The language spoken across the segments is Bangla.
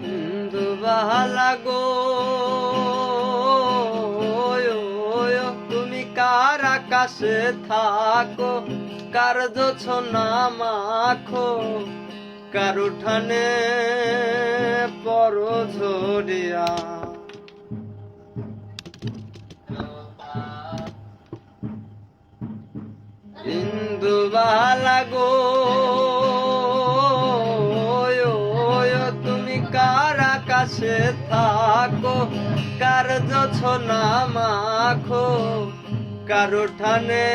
হিন্দু বাহালা গো তুমি কার আকাশে থাকো? কার না মাখো? কার উঠানে পর ঝরিয়া? হিন্দু বালা গো। আকাশে থাকো। কার না মাখো। কার উঠানে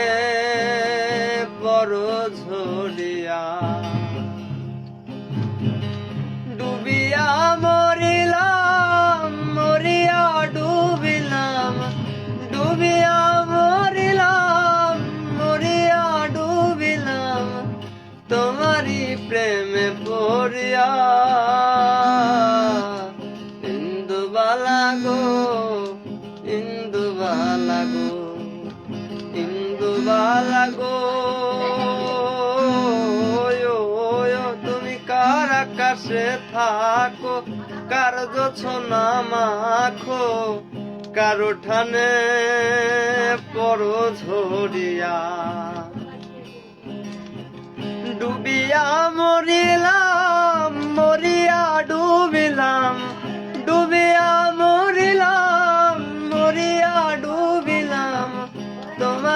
পর ঝরিয়া ডুবিয়া মরিলাম, মরিয়া ডুবিলাম। ডুবিয়া মরিলাম, মরিয়া ডুবিলাম। তোমারি প্রেমে পড়িয়া বালা গো ইন্দু বালা ইন্দু বালা তুমি কার আকাশে থাকো, কার না মাখো, কার উঠানে পর ঝরিয়া।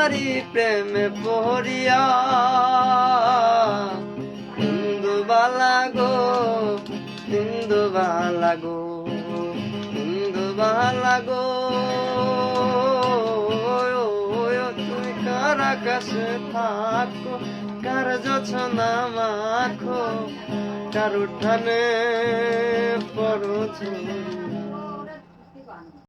তোমারি প্রেমে পড়িয়া হিন্দু বালা গো হিন্দু বালা গো। হিন্দু বালা গো তুমি কার আকাশে থাকো, কার না মাখো